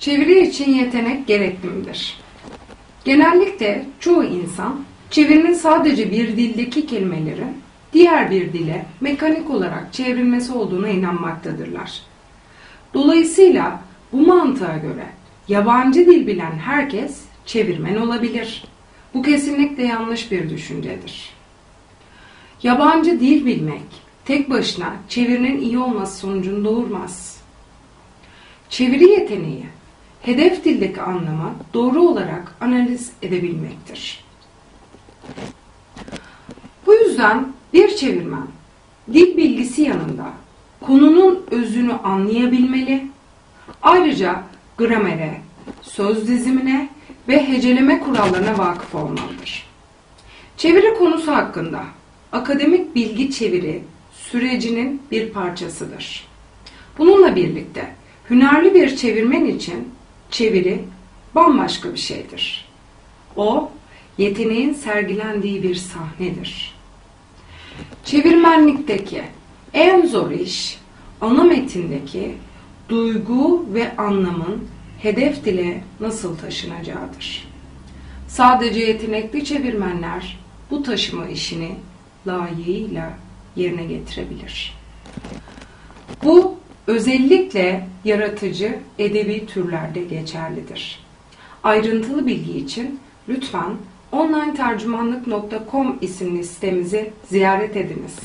Çeviri için yetenek gerekli midir? Genellikle çoğu insan çevirinin sadece bir dildeki kelimelerin diğer bir dile mekanik olarak çevrilmesi olduğuna inanmaktadırlar. Dolayısıyla bu mantığa göre yabancı dil bilen herkes çevirmen olabilir. Bu kesinlikle yanlış bir düşüncedir. Yabancı dil bilmek tek başına çevirinin iyi olması sonucunu doğurmaz. Çeviri yeteneği hedef dildeki anlamı doğru olarak analiz edebilmektir. Bu yüzden bir çevirmen dil bilgisi yanında konunun özünü anlayabilmeli, ayrıca gramere, söz dizimine ve heceleme kurallarına vakıf olmalıdır. Çeviri konusu hakkında akademik bilgi çeviri sürecinin bir parçasıdır. Bununla birlikte hünerli bir çevirmen için çeviri bambaşka bir şeydir. O, yeteneğin sergilendiği bir sahnedir. Çevirmenlikteki en zor iş, ana metindeki duygu ve anlamın hedef dile nasıl taşınacağıdır. Sadece yetenekli çevirmenler bu taşıma işini layığıyla yerine getirebilir. Bu özellikle yaratıcı edebi türlerde geçerlidir. Ayrıntılı bilgi için lütfen onlinetercümanlık.com isimli sitemizi ziyaret ediniz.